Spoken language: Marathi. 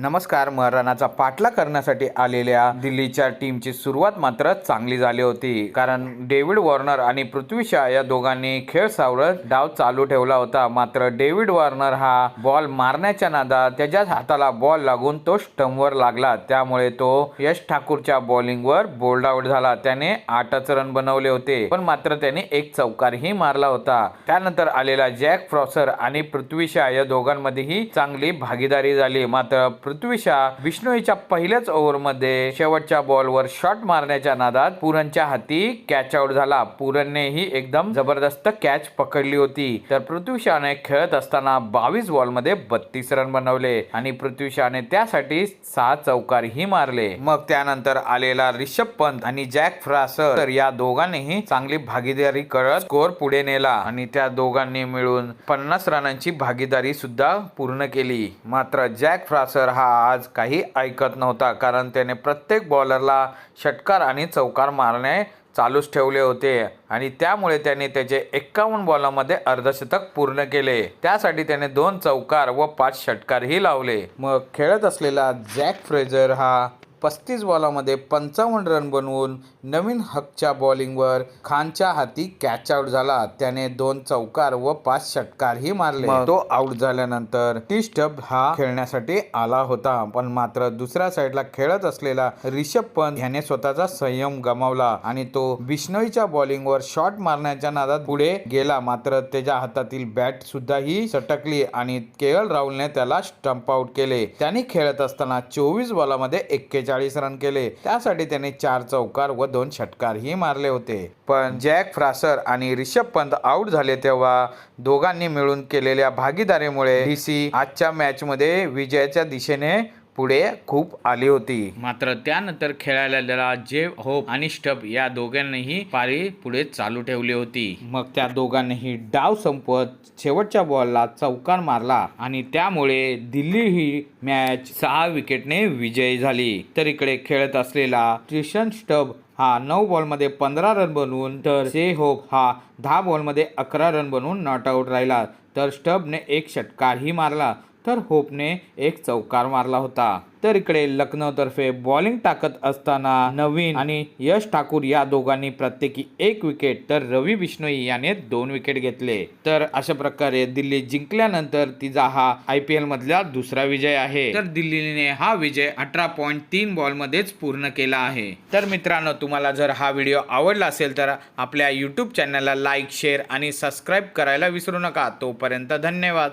नमस्कार मरानाचा पाठला करण्यासाठी आलेल्या दिल्लीच्या टीमची सुरुवात मात्र चांगली झाली होती. कारण डेव्हिड वॉर्नर आणि पृथ्वी शा या दोघांनी खेळ सावरत डाव चालू ठेवला होता. मात्र डेव्हिड वॉर्नर हा बॉल मारण्याच्या नादात त्याच्याच हाताला बॉल लागून तो स्टंपवर लागला. त्यामुळे तो यश ठाकूरच्या बॉलिंगवर बोल्ड आउट झाला. त्याने आठच रन बनवले होते पण मात्र त्याने एक चौकारही मारला होता. त्यानंतर आलेला जॅक फ्रॉसर आणि पृथ्वी शा या दोघांमध्येही चांगली भागीदारी झाली. मात्र पृथ्वी विष्णूच्या पहिल्याच ओव्हरमध्ये शेवटच्या बॉलवर शॉट मारण्याच्या नादात पुरणच्या हाती कॅच आउट झाला. पुरणनेही एकदम जबरदस्त कॅच पकडली होती. तर पृथ्वीशाने खेळत असताना बावीस बॉलमध्ये बत्तीस रन बनवले आणि पृथ्वीशाने त्यासाठी सहा चौकारही मारले. मग त्यानंतर आलेला रिषभ पंत आणि जॅक फ्रासर तर या दोघांनीही चांगली भागीदारी करत स्कोर पुढे नेला आणि त्या दोघांनी मिळून पन्नास रनांची भागीदारी सुद्धा पूर्ण केली. मात्र जॅक फ्रासर हा आज काही ऐकत नव्हता कारण त्याने प्रत्येक बॉलरला षटकार आणि चौकार मारणे चालूच ठेवले होते आणि त्यामुळे त्याने त्याचे एक्कावन्न बॉलामध्ये अर्धशतक पूर्ण केले. त्यासाठी त्याने दोन चौकार व पाच षटकारही लावले. मग खेळत असलेला जॅक फ्रेझर हा पस्तीस बॉलामध्ये पंचावन्न रन बनवून नवीन हकच्या बॉलिंगवर खानच्या हाती कॅच आउट झाला. त्याने दोन चौकार व पाच षटकारही मारले. तो आउट झाल्यानंतर टी स्टब हा खेळण्यासाठी आला होता. पण मात्र दुसऱ्या साईडला खेळत असलेला रिषभ पंत याने स्वतःचा संयम गमावला आणि तो बिश्नोईच्या बॉलिंगवर शॉट मारण्याच्या नादात पुढे गेला. मात्र त्याच्या हातातील बॅट सुद्धा ही सटकली आणि के एल राहुलने त्याला स्टंप आउट केले. त्यांनी खेळत असताना चोवीस बॉलामध्ये एक्केचाळीस रन केले. त्यासाठी त्याने चार चौकार व दोन षटकारही मारले होते. पण जॅक फ्रासर आणि रिषभ पंत आउट झाले तेव्हा दोघांनी मिळून केलेल्या भागीदारीमुळे डीसी आजच्या मॅच मध्ये विजयाच्या दिशेने पुढे खूप आली होती. मात्र त्यानंतर खेळायला जे होप आणि स्टब या दोघांनीही पारी पुढे चालू ठेवली होती. मग त्या दोघांनीही डाव संपवत शेवटच्या बॉलला चौकार मारला आणि त्यामुळे दिल्ली ही मॅच सहा विकेटने विजयी झाली. तर इकडे खेळत असलेला ट्रिशन स्टब हा नऊ बॉलमध्ये पंधरा रन बनवून तर से होप हा दहा बॉलमध्ये अकरा रन बनवून नॉट आऊट राहिला. तर स्टबने एक षटकारही मारला. तर होपने एक चौकार मारला होता. तर इकडे लखनौतर्फे बॉलिंग टाकत असताना नवीन आणि यश ठाकूर या दोघांनी प्रत्येकी एक विकेट तर रवी बिश्नोई याने दोन विकेट घेतले. तर अशा प्रकारे दिल्ली जिंकल्यानंतर तिचा हा आय पी एल मधला दुसरा विजय आहे. तर दिल्लीने हा विजय अठरा पॉईंट तीन बॉल मध्येच पूर्ण केला आहे. तर मित्रांनो तुम्हाला जर हा व्हिडिओ आवडला असेल तर आपल्या युट्यूब चॅनलला लाईक शेअर आणि सबस्क्राईब करायला विसरू नका. तोपर्यंत धन्यवाद.